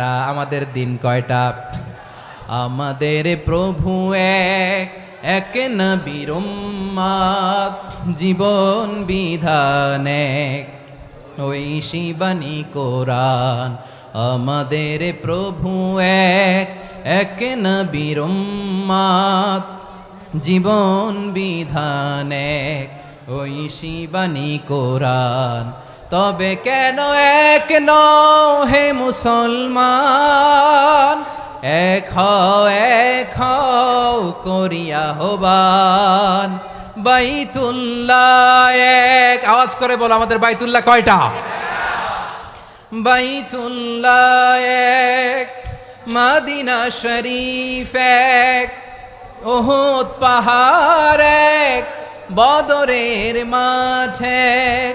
একটা আমাদের দিন কয়টা? আমাদের প্রভু এক এক নবীর উম্মাদ, জীবন বিধান এক। ওই শিবানী কোরআন আমাদের প্রভু এক এক নবীর উম্মাদ, জীবন বিধান এক। ওই শিবানী কোরআন তবে কেন এক নও হে মুসলমান? এক এক করিয়া হবান বাইতুল্লাহ এক। আওয়াজ করে বলো আমাদের বাইতুল্লাহ কয়টা? বাইতুল্লাহ এক। মাদিনা শরীফ এক। ওহুদ পাহাড় এক। বদরের মাঠে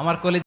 আমার কলি